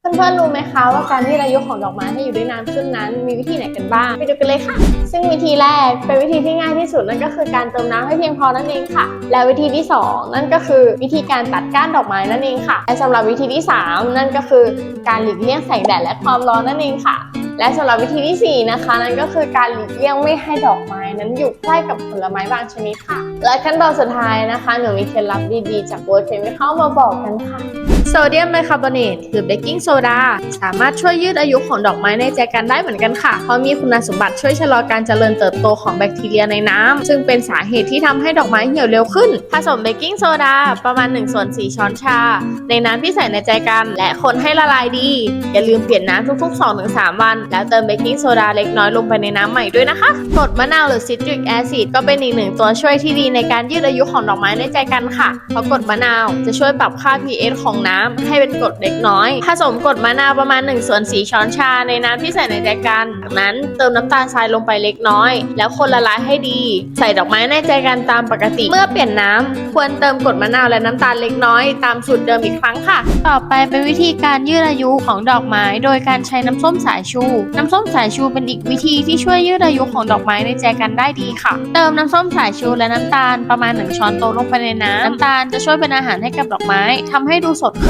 เพื่อนๆรู้ไหมคะว่าการยืดอายุของดอกไม้ให้อยู่ได้นานขึ้นนั้น มีวิธีไหนกันบ้างไปดูกันเลยค่ะ ซึ่งวิธีแรกเป็นวิธีที่ง่ายที่สุดนั่นก็คือการเติมน้ำให้เพียงพอนั่นเองค่ะ และวิธีที่สองนั่นก็คือวิธีการตัดก้านดอกไม้นั่นเองค่ะและสำหรับวิธีที่สามนั่นก็คือการหลีกเลี่ยงแสงแดดและความร้อนนั่นเองค่ะ และสำหรับวิธีที่สี่นะคะ นั่นก็คือการหลีกเลี่ยงไม่ให้ดอกไม้นั้นอยู่ใกล้กับผลไม้บางชนิดค่ะ และขั้นตอนสุดท้ายนะคะหนูมีเคล็ดลับดีๆจากโบสเคมีเข้ามาบอกกันค่ะ โซเดียมไบคาร์บอเนตหรือเบกกิ้งโซดาสามารถช่วยยืดอายุของดอกไม้ในแจกันได้เหมือนกันค่ะ เพราะมีคุณสมบัติช่วยชะลอการเจริญเติบโตของแบคทีเรียในน้ำซึ่งเป็นสาเหตุที่ทำให้ดอกไม้เหี่ยวเร็วขึ้น ผสมเบกกิ้งโซดาประมาณ1ส่วน4ช้อนชา ในน้ำที่ใส่ในแจกันและคนให้ละลายดี อย่าลืมเปลี่ยนน้ำทุก ๆ 2-3 วัน แล้วเติมเบกกิ้งโซดาเล็กน้อยลงไปในน้ำใหม่ด้วยนะคะกรดมะนาวหรือซิตริกแอซิดก็เป็นอีกหนึ่งตัวช่วยที่ดีในการยืดอายุของดอกไม้ในแจกันค่ะเพราะกรดมะนาวจะช่วยปรับค่า pH ของน้ำให้เป็นกรดเล็กน้อย ผสมกรดมะนาวประมาณ1ส่วน4ช้อนชาในน้ำที่ใส่ในแจกันจากนั้นเติมน้ำตาลทรายลงไปเล็กน้อย แล้วคนละลายให้ดี ใส่ดอกไม้ในแจกันตามปกติ เมื่อเปลี่ยนน้ำควรเติมกรดมะนาวและน้ำตาลเล็กน้อยตามสูตรเดิมอีกครั้งค่ะ ต่อไปเป็นวิธีการยืดอายุของดอกไม้ โดยการใช้น้ำส้มสายชู น้ำส้มสายชูเป็นอีกวิธีที่ช่วยยืดอายุของดอกไม้ในแจกันได้ดีค่ะ เติมน้ำส้มสายชูและน้ำตาลประมาณ1ช้อนโต๊ะลงไปในน้ำน้ำตาลจะช่วยเป็นอาหารให้กับดอกไม้ทำให้ดูสดขึ้น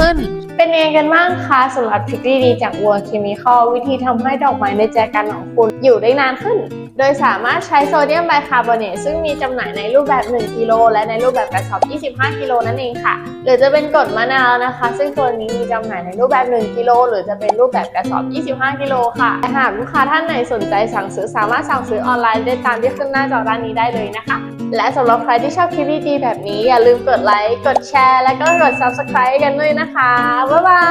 เป็นยังไงกันบ้างคะสำหรับทริคดีๆจากวัวเคมีคอลวิธีทำให้ดอกไม้ในแจกันของคุณอยู่ได้นานขึ้น โดยสามารถใช้โซเดียมไบคาร์บอเนตซึ่งมีจำหน่ายในรูปแบบ 1กิโลและในรูปแบบกระสอบ 25กิโลนั่นเองค่ะ หรือจะเป็นกรดมะนาวนะคะ ซึ่งตัวนี้มีจำหน่ายในรูปแบบ 1กิโลหรือจะเป็นรูปแบบกระสอบ 25กิโลค่ะแต่หากลูกค้าท่านไหนสนใจสั่งซื้อสามารถสั่งซื้อออนไลน์ได้ตามที่ขึ้นหน้าจอด้านนี้ได้เลยนะคะ และสำหรับใครที่ชอบคลิปดีๆแบบนี้อย่าลืมกดไลค์ กดแชร์ และก็กด subscribe กันด้วยนะคะ บ๊ายบาย